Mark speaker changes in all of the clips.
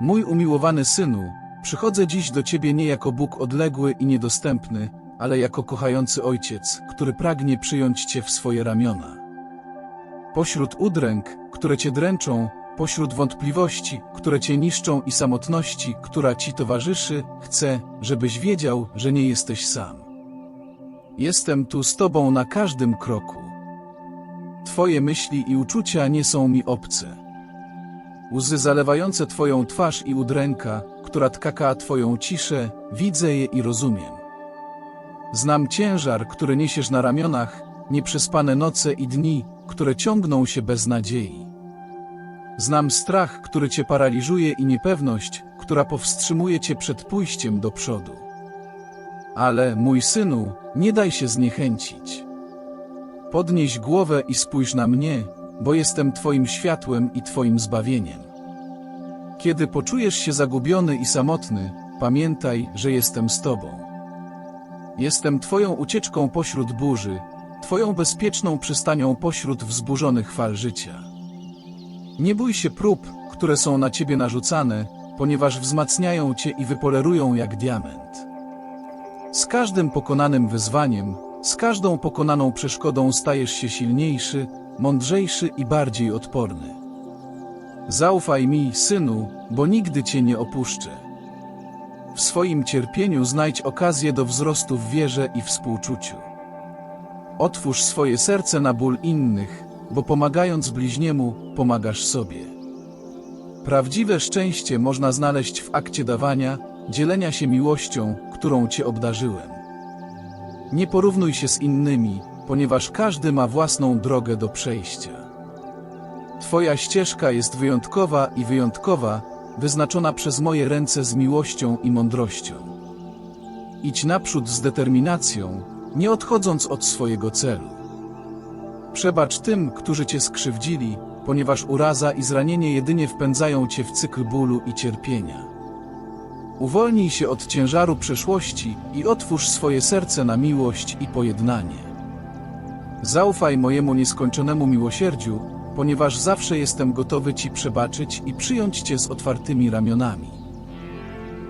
Speaker 1: Mój umiłowany synu, przychodzę dziś do Ciebie nie jako Bóg odległy i niedostępny, ale jako kochający ojciec, który pragnie przyjąć Cię w swoje ramiona. Pośród udręk, które Cię dręczą, pośród wątpliwości, które Cię niszczą i samotności, która Ci towarzyszy, chcę, żebyś wiedział, że nie jesteś sam. Jestem tu z Tobą na każdym kroku. Twoje myśli i uczucia nie są mi obce. Łzy zalewające Twoją twarz i udręka, która tkaka Twoją ciszę, widzę je i rozumiem. Znam ciężar, który niesiesz na ramionach, nieprzespane noce i dni, które ciągną się bez nadziei. Znam strach, który Cię paraliżuje i niepewność, która powstrzymuje Cię przed pójściem do przodu. Ale, mój synu, nie daj się zniechęcić. Podnieś głowę i spójrz na mnie, bo jestem Twoim światłem i Twoim zbawieniem. Kiedy poczujesz się zagubiony i samotny, pamiętaj, że jestem z Tobą. Jestem Twoją ucieczką pośród burzy, Twoją bezpieczną przystanią pośród wzburzonych fal życia. Nie bój się prób, które są na Ciebie narzucane, ponieważ wzmacniają Cię i wypolerują jak diament. Z każdym pokonanym wyzwaniem, z każdą pokonaną przeszkodą stajesz się silniejszy, mądrzejszy i bardziej odporny. Zaufaj mi, synu, bo nigdy cię nie opuszczę. W swoim cierpieniu znajdź okazję do wzrostu w wierze i współczuciu. Otwórz swoje serce na ból innych, bo pomagając bliźniemu, pomagasz sobie. Prawdziwe szczęście można znaleźć w akcie dawania, dzielenia się miłością, którą cię obdarzyłem. Nie porównuj się z innymi, ponieważ każdy ma własną drogę do przejścia. Twoja ścieżka jest wyjątkowa i wyjątkowa, wyznaczona przez moje ręce z miłością i mądrością. Idź naprzód z determinacją, nie odchodząc od swojego celu. Przebacz tym, którzy cię skrzywdzili, ponieważ uraza i zranienie jedynie wpędzają cię w cykl bólu i cierpienia. Uwolnij się od ciężaru przeszłości i otwórz swoje serce na miłość i pojednanie. Zaufaj mojemu nieskończonemu miłosierdziu, ponieważ zawsze jestem gotowy Ci przebaczyć i przyjąć Cię z otwartymi ramionami.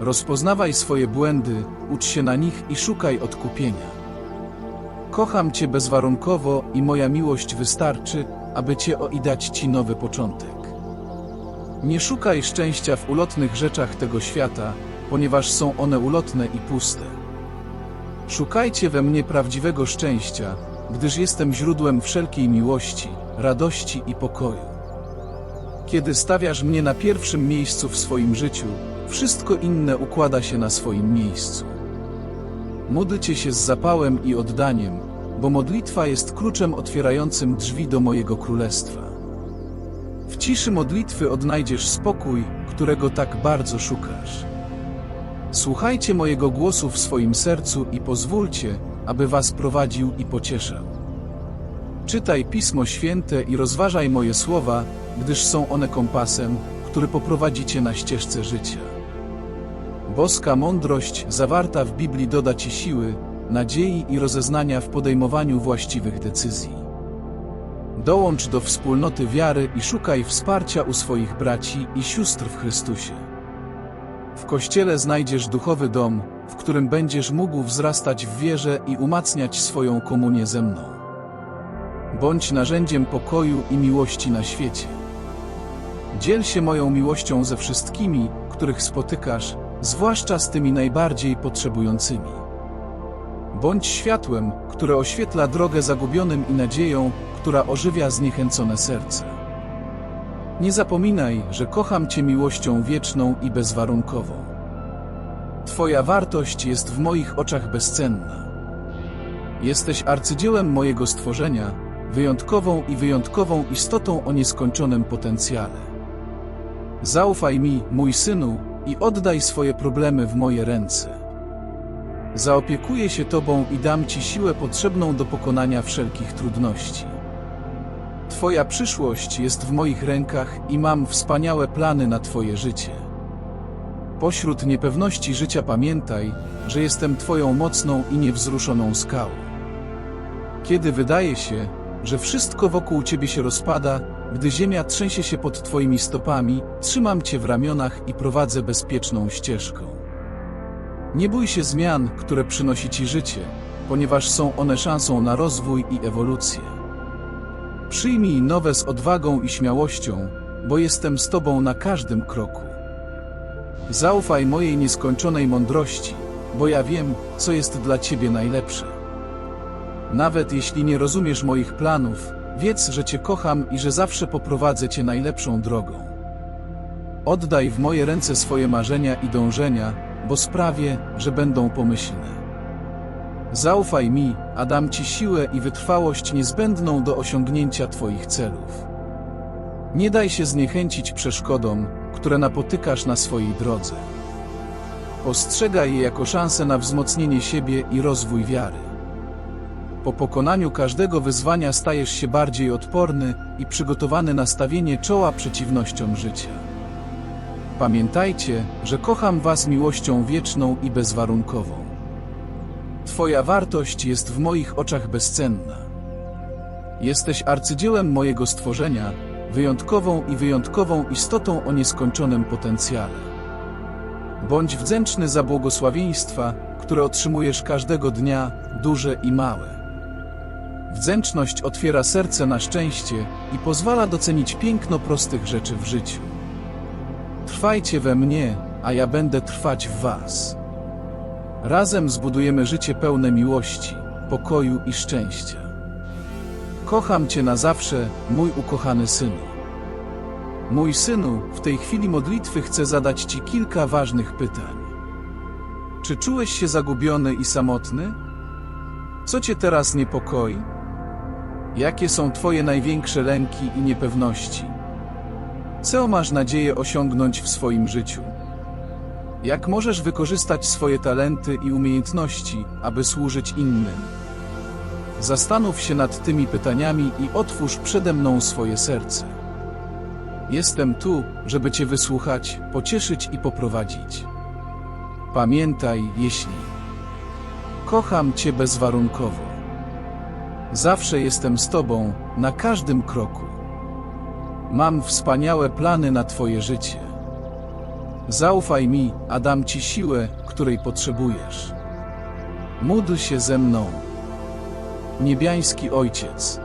Speaker 1: Rozpoznawaj swoje błędy, ucz się na nich i szukaj odkupienia. Kocham Cię bezwarunkowo i moja miłość wystarczy, aby Cię o i dać Ci nowy początek. Nie szukaj szczęścia w ulotnych rzeczach tego świata, ponieważ są one ulotne i puste. Szukajcie we mnie prawdziwego szczęścia, gdyż jestem źródłem wszelkiej miłości, radości i pokoju. Kiedy stawiasz mnie na pierwszym miejscu w swoim życiu, wszystko inne układa się na swoim miejscu. Módlcie się z zapałem i oddaniem, bo modlitwa jest kluczem otwierającym drzwi do mojego królestwa. W ciszy modlitwy odnajdziesz spokój, którego tak bardzo szukasz. Słuchajcie mojego głosu w swoim sercu i pozwólcie, aby was prowadził i pocieszał. Czytaj Pismo Święte i rozważaj moje słowa, gdyż są one kompasem, który poprowadzi cię na ścieżce życia. Boska mądrość zawarta w Biblii doda ci siły, nadziei i rozeznania w podejmowaniu właściwych decyzji. Dołącz do wspólnoty wiary i szukaj wsparcia u swoich braci i sióstr w Chrystusie. W Kościele znajdziesz duchowy dom, w którym będziesz mógł wzrastać w wierze i umacniać swoją komunię ze mną. Bądź narzędziem pokoju i miłości na świecie. Dziel się moją miłością ze wszystkimi, których spotykasz, zwłaszcza z tymi najbardziej potrzebującymi. Bądź światłem, które oświetla drogę zagubionym i nadzieją, która ożywia zniechęcone serce. Nie zapominaj, że kocham Cię miłością wieczną i bezwarunkową. Twoja wartość jest w moich oczach bezcenna. Jesteś arcydziełem mojego stworzenia, wyjątkową i wyjątkową istotą o nieskończonym potencjale. Zaufaj mi, mój synu, i oddaj swoje problemy w moje ręce. Zaopiekuję się Tobą i dam Ci siłę potrzebną do pokonania wszelkich trudności. Twoja przyszłość jest w moich rękach i mam wspaniałe plany na Twoje życie. Pośród niepewności życia pamiętaj, że jestem Twoją mocną i niewzruszoną skałą. Kiedy wydaje się, że wszystko wokół Ciebie się rozpada, gdy ziemia trzęsie się pod Twoimi stopami, trzymam Cię w ramionach i prowadzę bezpieczną ścieżką. Nie bój się zmian, które przynosi Ci życie, ponieważ są one szansą na rozwój i ewolucję. Przyjmij nowe z odwagą i śmiałością, bo jestem z Tobą na każdym kroku. Zaufaj mojej nieskończonej mądrości, bo ja wiem, co jest dla Ciebie najlepsze. Nawet jeśli nie rozumiesz moich planów, wiedz, że Cię kocham i że zawsze poprowadzę Cię najlepszą drogą. Oddaj w moje ręce swoje marzenia i dążenia, bo sprawię, że będą pomyślne. Zaufaj mi, a dam Ci siłę i wytrwałość niezbędną do osiągnięcia Twoich celów. Nie daj się zniechęcić przeszkodom, które napotykasz na swojej drodze. Postrzegaj je jako szansę na wzmocnienie siebie i rozwój wiary. Po pokonaniu każdego wyzwania stajesz się bardziej odporny i przygotowany na stawienie czoła przeciwnościom życia. Pamiętajcie, że kocham Was miłością wieczną i bezwarunkową. Twoja wartość jest w moich oczach bezcenna. Jesteś arcydziełem mojego stworzenia, wyjątkową i wyjątkową istotą o nieskończonym potencjale. Bądź wdzięczny za błogosławieństwa, które otrzymujesz każdego dnia, duże i małe. Wdzięczność otwiera serce na szczęście i pozwala docenić piękno prostych rzeczy w życiu. Trwajcie we mnie, a ja będę trwać w Was. Razem zbudujemy życie pełne miłości, pokoju i szczęścia. Kocham Cię na zawsze, mój ukochany synu. Mój synu, w tej chwili modlitwy chcę zadać Ci kilka ważnych pytań. Czy czułeś się zagubiony i samotny? Co Cię teraz niepokoi? Jakie są Twoje największe lęki i niepewności? Co masz nadzieję osiągnąć w swoim życiu? Jak możesz wykorzystać swoje talenty i umiejętności, aby służyć innym? Zastanów się nad tymi pytaniami i otwórz przede mną swoje serce. Jestem tu, żeby Cię wysłuchać, pocieszyć i poprowadzić. Pamiętaj, jeśli kocham Cię bezwarunkowo. Zawsze jestem z Tobą, na każdym kroku. Mam wspaniałe plany na Twoje życie. Zaufaj mi, a dam Ci siłę, której potrzebujesz. Módl się ze mną. Niebiański Ojciec,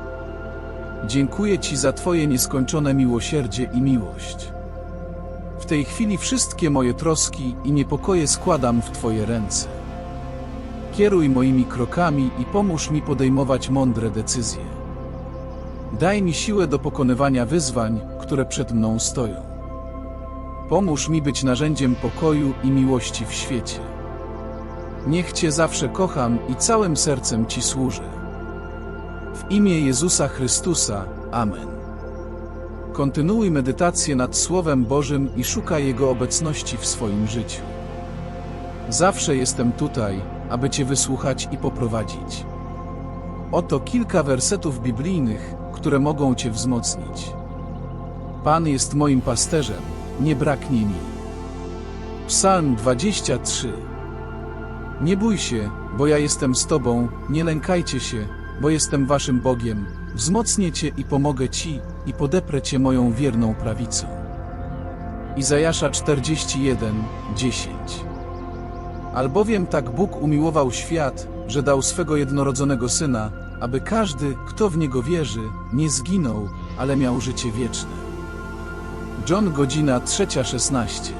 Speaker 1: dziękuję Ci za Twoje nieskończone miłosierdzie i miłość. W tej chwili wszystkie moje troski i niepokoje składam w Twoje ręce. Kieruj moimi krokami i pomóż mi podejmować mądre decyzje. Daj mi siłę do pokonywania wyzwań, które przed mną stoją. Pomóż mi być narzędziem pokoju i miłości w świecie. Niech Cię zawsze kocham i całym sercem Ci służę. W imię Jezusa Chrystusa. Amen. Kontynuuj medytację nad Słowem Bożym i szukaj Jego obecności w swoim życiu. Zawsze jestem tutaj, aby Cię wysłuchać i poprowadzić. Oto kilka wersetów biblijnych, które mogą Cię wzmocnić. Pan jest moim pasterzem, nie braknie mi. Psalm 23 Nie bój się, bo ja jestem z Tobą, nie lękajcie się, bo jestem Waszym Bogiem, wzmocnię Cię i pomogę Ci, i podeprę Cię moją wierną prawicą. Izajasza 41, 10 Albowiem tak Bóg umiłował świat, że dał swego jednorodzonego Syna, aby każdy, kto w Niego wierzy, nie zginął, ale miał życie wieczne. John godzina 3.16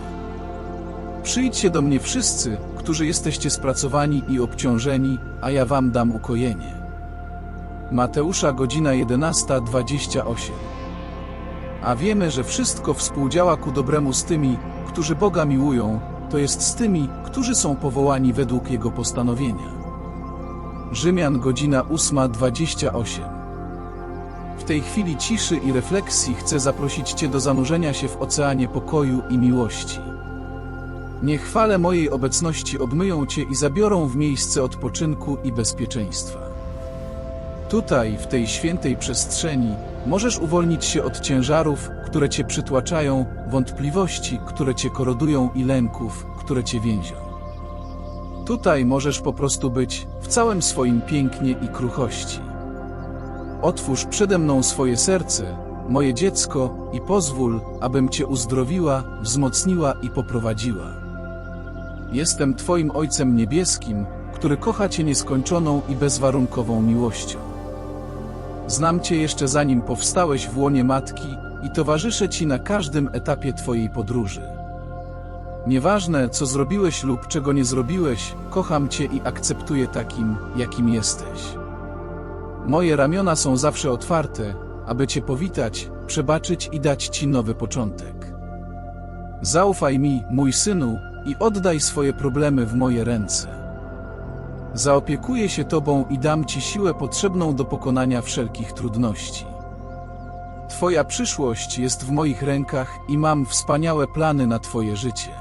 Speaker 1: Przyjdźcie do mnie wszyscy, którzy jesteście spracowani i obciążeni, a ja wam dam ukojenie. Mateusza godzina 11.28 A wiemy, że wszystko współdziała ku dobremu z tymi, którzy Boga miłują, to jest z tymi, którzy są powołani według Jego postanowienia. Rzymian godzina 8.28 W tej chwili ciszy i refleksji chcę zaprosić Cię do zanurzenia się w oceanie pokoju i miłości. Niech fale mojej obecności obmyją Cię i zabiorą w miejsce odpoczynku i bezpieczeństwa. Tutaj, w tej świętej przestrzeni, możesz uwolnić się od ciężarów, które cię przytłaczają, wątpliwości, które cię korodują i lęków, które cię więzią. Tutaj możesz po prostu być w całym swoim pięknie i kruchości. Otwórz przede mną swoje serce, moje dziecko, i pozwól, abym Cię uzdrowiła, wzmocniła i poprowadziła. Jestem Twoim Ojcem Niebieskim, który kocha Cię nieskończoną i bezwarunkową miłością. Znam Cię jeszcze zanim powstałeś w łonie matki i towarzyszę Ci na każdym etapie Twojej podróży. Nieważne, co zrobiłeś lub czego nie zrobiłeś, kocham Cię i akceptuję takim, jakim jesteś. Moje ramiona są zawsze otwarte, aby Cię powitać, przebaczyć i dać Ci nowy początek. Zaufaj mi, mój synu, i oddaj swoje problemy w moje ręce. Zaopiekuję się Tobą i dam Ci siłę potrzebną do pokonania wszelkich trudności. Twoja przyszłość jest w moich rękach i mam wspaniałe plany na Twoje życie.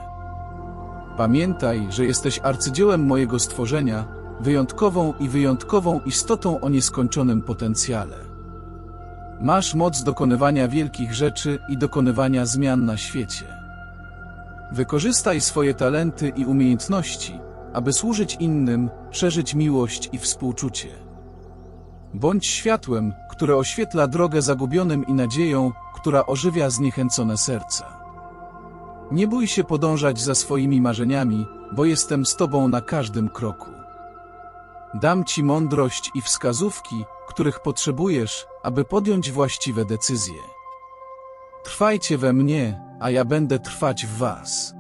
Speaker 1: Pamiętaj, że jesteś arcydziełem mojego stworzenia, wyjątkową i wyjątkową istotą o nieskończonym potencjale. Masz moc dokonywania wielkich rzeczy i dokonywania zmian na świecie. Wykorzystaj swoje talenty i umiejętności, aby służyć innym, szerzyć miłość i współczucie. Bądź światłem, które oświetla drogę zagubionym i nadzieją, która ożywia zniechęcone serca. Nie bój się podążać za swoimi marzeniami, bo jestem z Tobą na każdym kroku. Dam Ci mądrość i wskazówki, których potrzebujesz, aby podjąć właściwe decyzje. Trwajcie we mnie, a ja będę trwać w Was.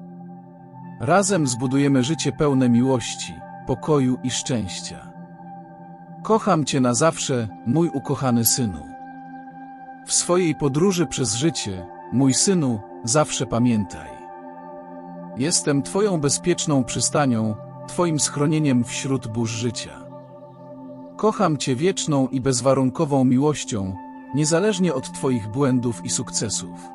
Speaker 1: Razem zbudujemy życie pełne miłości, pokoju i szczęścia. Kocham Cię na zawsze, mój ukochany synu. W swojej podróży przez życie, mój synu, zawsze pamiętaj. Jestem Twoją bezpieczną przystanią, Twoim schronieniem wśród burz życia. Kocham Cię wieczną i bezwarunkową miłością, niezależnie od Twoich błędów i sukcesów.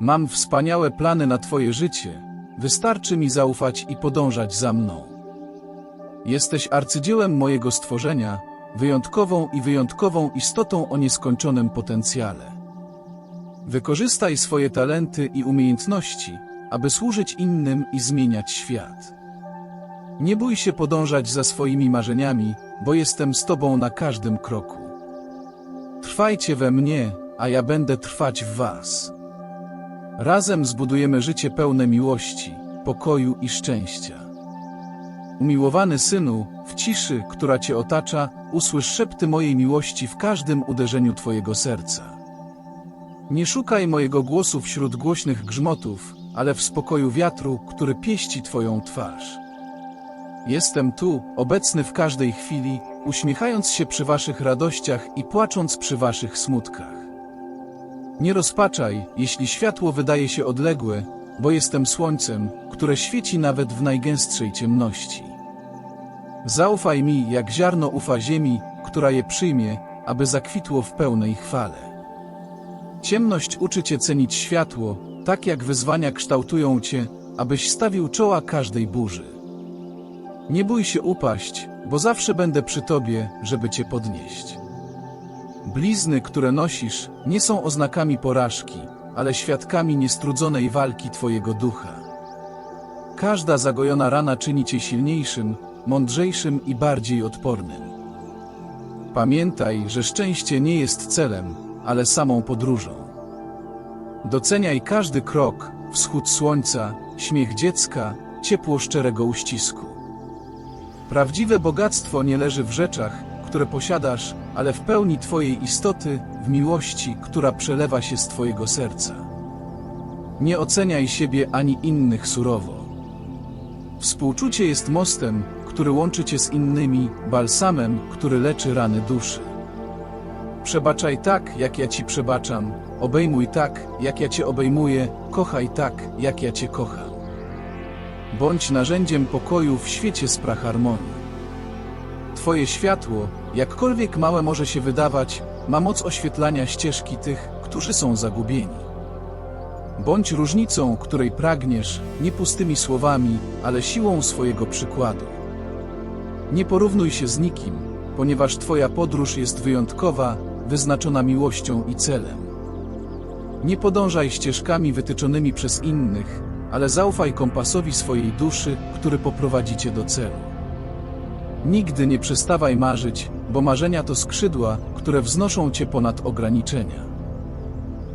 Speaker 1: Mam wspaniałe plany na Twoje życie, wystarczy mi zaufać i podążać za mną. Jesteś arcydziełem mojego stworzenia, wyjątkową i wyjątkową istotą o nieskończonym potencjale. Wykorzystaj swoje talenty i umiejętności, aby służyć innym i zmieniać świat. Nie bój się podążać za swoimi marzeniami, bo jestem z Tobą na każdym kroku. Trwajcie we mnie, a ja będę trwać w Was. Razem zbudujemy życie pełne miłości, pokoju i szczęścia. Umiłowany synu, w ciszy, która Cię otacza, usłysz szepty mojej miłości w każdym uderzeniu Twojego serca. Nie szukaj mojego głosu wśród głośnych grzmotów, ale w spokoju wiatru, który pieści Twoją twarz. Jestem tu, obecny w każdej chwili, uśmiechając się przy Waszych radościach i płacząc przy Waszych smutkach. Nie rozpaczaj, jeśli światło wydaje się odległe, bo jestem słońcem, które świeci nawet w najgęstszej ciemności. Zaufaj mi, jak ziarno ufa ziemi, która je przyjmie, aby zakwitło w pełnej chwale. Ciemność uczy cię cenić światło, tak jak wyzwania kształtują cię, abyś stawił czoła każdej burzy. Nie bój się upaść, bo zawsze będę przy tobie, żeby cię podnieść. Blizny, które nosisz, nie są oznakami porażki, ale świadkami niestrudzonej walki twojego ducha. Każda zagojona rana czyni cię silniejszym, mądrzejszym i bardziej odpornym. Pamiętaj, że szczęście nie jest celem, ale samą podróżą. Doceniaj każdy krok, wschód słońca, śmiech dziecka, ciepło szczerego uścisku. Prawdziwe bogactwo nie leży w rzeczach, które posiadasz, ale w pełni Twojej istoty, w miłości, która przelewa się z Twojego serca. Nie oceniaj siebie ani innych surowo. Współczucie jest mostem, który łączy Cię z innymi, balsamem, który leczy rany duszy. Przebaczaj tak, jak ja Ci przebaczam, obejmuj tak, jak ja Cię obejmuję, kochaj tak, jak ja Cię kocham. Bądź narzędziem pokoju w świecie z harmonii. Twoje światło, jakkolwiek małe może się wydawać, ma moc oświetlania ścieżki tych, którzy są zagubieni. Bądź różnicą, której pragniesz, nie pustymi słowami, ale siłą swojego przykładu. Nie porównuj się z nikim, ponieważ Twoja podróż jest wyjątkowa, wyznaczona miłością i celem. Nie podążaj ścieżkami wytyczonymi przez innych, ale zaufaj kompasowi swojej duszy, który poprowadzi Cię do celu. Nigdy nie przestawaj marzyć, bo marzenia to skrzydła, które wznoszą Cię ponad ograniczenia.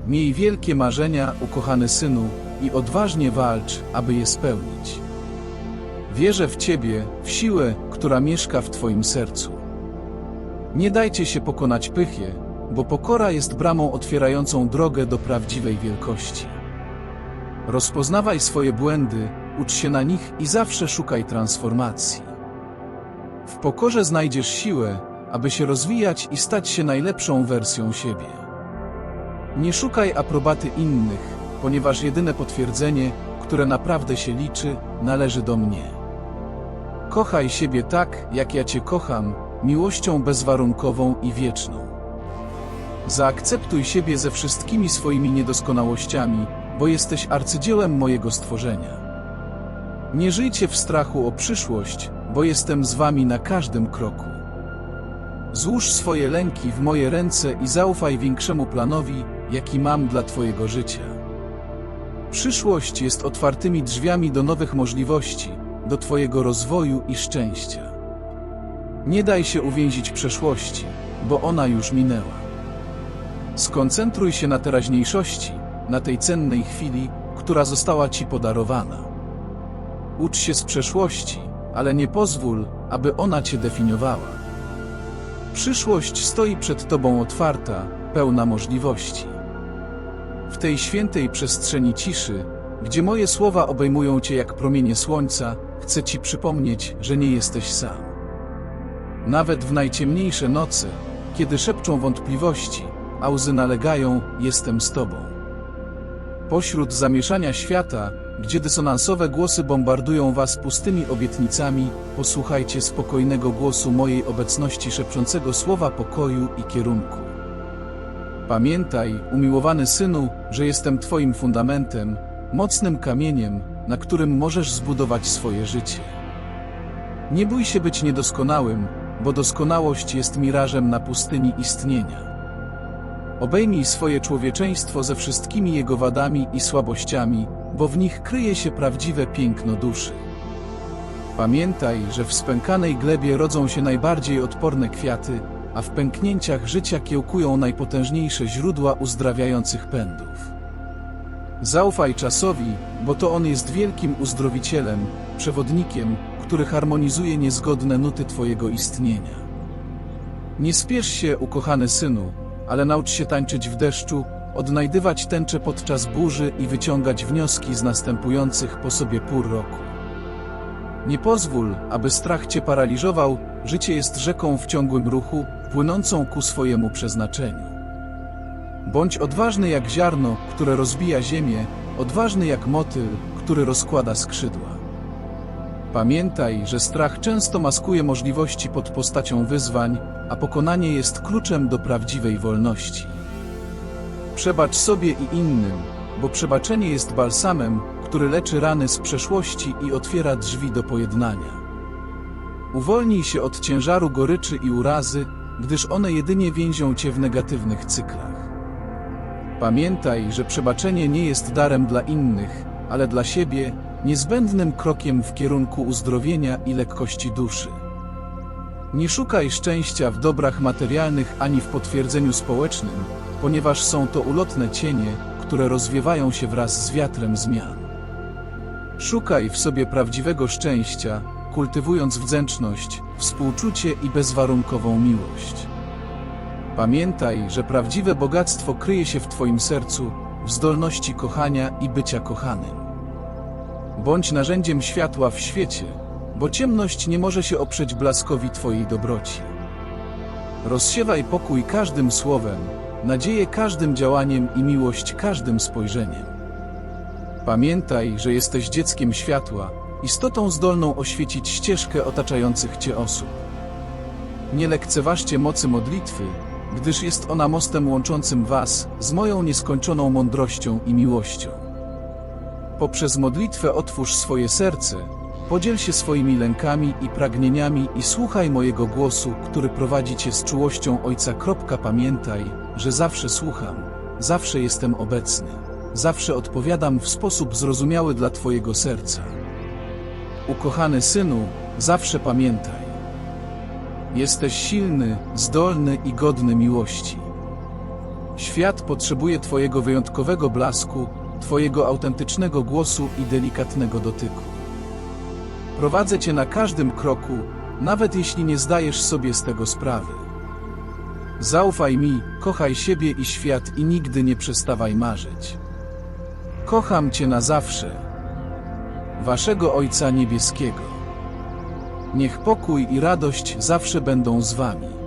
Speaker 1: Miej wielkie marzenia, ukochany synu, i odważnie walcz, aby je spełnić. Wierzę w Ciebie, w siłę, która mieszka w Twoim sercu. Nie dajcie się pokonać pychie, bo pokora jest bramą otwierającą drogę do prawdziwej wielkości. Rozpoznawaj swoje błędy, ucz się na nich i zawsze szukaj transformacji. W pokorze znajdziesz siłę, aby się rozwijać i stać się najlepszą wersją siebie. Nie szukaj aprobaty innych, ponieważ jedyne potwierdzenie, które naprawdę się liczy, należy do mnie. Kochaj siebie tak, jak ja Cię kocham, miłością bezwarunkową i wieczną. Zaakceptuj siebie ze wszystkimi swoimi niedoskonałościami, bo jesteś arcydziełem mojego stworzenia. Nie żyjcie w strachu o przyszłość, bo jestem z wami na każdym kroku. Złóż swoje lęki w moje ręce i zaufaj większemu planowi, jaki mam dla Twojego życia. Przyszłość jest otwartymi drzwiami do nowych możliwości, do Twojego rozwoju i szczęścia. Nie daj się uwięzić przeszłości, bo ona już minęła. Skoncentruj się na teraźniejszości, na tej cennej chwili, która została Ci podarowana. Ucz się z przeszłości, ale nie pozwól, aby ona Cię definiowała. Przyszłość stoi przed Tobą otwarta, pełna możliwości. W tej świętej przestrzeni ciszy, gdzie moje słowa obejmują Cię jak promienie słońca, chcę Ci przypomnieć, że nie jesteś sam. Nawet w najciemniejsze noce, kiedy szepczą wątpliwości, a łzy nalegają, jestem z Tobą. Pośród zamieszania świata, gdzie dysonansowe głosy bombardują Was pustymi obietnicami, posłuchajcie spokojnego głosu mojej obecności szepczącego słowa pokoju i kierunku. Pamiętaj, umiłowany synu, że jestem Twoim fundamentem, mocnym kamieniem, na którym możesz zbudować swoje życie. Nie bój się być niedoskonałym, bo doskonałość jest mirażem na pustyni istnienia. Obejmij swoje człowieczeństwo ze wszystkimi jego wadami i słabościami, bo w nich kryje się prawdziwe piękno duszy. Pamiętaj, że w spękanej glebie rodzą się najbardziej odporne kwiaty, a w pęknięciach życia kiełkują najpotężniejsze źródła uzdrawiających pędów. Zaufaj czasowi, bo to on jest wielkim uzdrowicielem, przewodnikiem, który harmonizuje niezgodne nuty Twojego istnienia. Nie spiesz się, ukochany synu, ale naucz się tańczyć w deszczu, odnajdywać tęcze podczas burzy i wyciągać wnioski z następujących po sobie pór roku. Nie pozwól, aby strach cię paraliżował, życie jest rzeką w ciągłym ruchu, płynącą ku swojemu przeznaczeniu. Bądź odważny jak ziarno, które rozbija ziemię, odważny jak motyl, który rozkłada skrzydła. Pamiętaj, że strach często maskuje możliwości pod postacią wyzwań, a pokonanie jest kluczem do prawdziwej wolności. Przebacz sobie i innym, bo przebaczenie jest balsamem, który leczy rany z przeszłości i otwiera drzwi do pojednania. Uwolnij się od ciężaru goryczy i urazy, gdyż one jedynie więzią cię w negatywnych cyklach. Pamiętaj, że przebaczenie nie jest darem dla innych, ale dla siebie, niezbędnym krokiem w kierunku uzdrowienia i lekkości duszy. Nie szukaj szczęścia w dobrach materialnych ani w potwierdzeniu społecznym, ponieważ są to ulotne cienie, które rozwiewają się wraz z wiatrem zmian. Szukaj w sobie prawdziwego szczęścia, kultywując wdzięczność, współczucie i bezwarunkową miłość. Pamiętaj, że prawdziwe bogactwo kryje się w Twoim sercu, w zdolności kochania i bycia kochanym. Bądź narzędziem światła w świecie, bo ciemność nie może się oprzeć blaskowi Twojej dobroci. Rozsiewaj pokój każdym słowem, nadzieję każdym działaniem i miłość każdym spojrzeniem. Pamiętaj, że jesteś dzieckiem światła, istotą zdolną oświecić ścieżkę otaczających Cię osób. Nie lekceważcie mocy modlitwy, gdyż jest ona mostem łączącym Was z moją nieskończoną mądrością i miłością. Poprzez modlitwę otwórz swoje serce, podziel się swoimi lękami i pragnieniami i słuchaj mojego głosu, który prowadzi Cię z czułością Ojca. Pamiętaj, że zawsze słucham, zawsze jestem obecny, zawsze odpowiadam w sposób zrozumiały dla Twojego serca. Ukochany synu, zawsze pamiętaj. Jesteś silny, zdolny i godny miłości. Świat potrzebuje Twojego wyjątkowego blasku, Twojego autentycznego głosu i delikatnego dotyku. Prowadzę Cię na każdym kroku, nawet jeśli nie zdajesz sobie z tego sprawy. Zaufaj mi, kochaj siebie i świat i nigdy nie przestawaj marzyć. Kocham Cię na zawsze. Waszego Ojca Niebieskiego. Niech pokój i radość zawsze będą z Wami.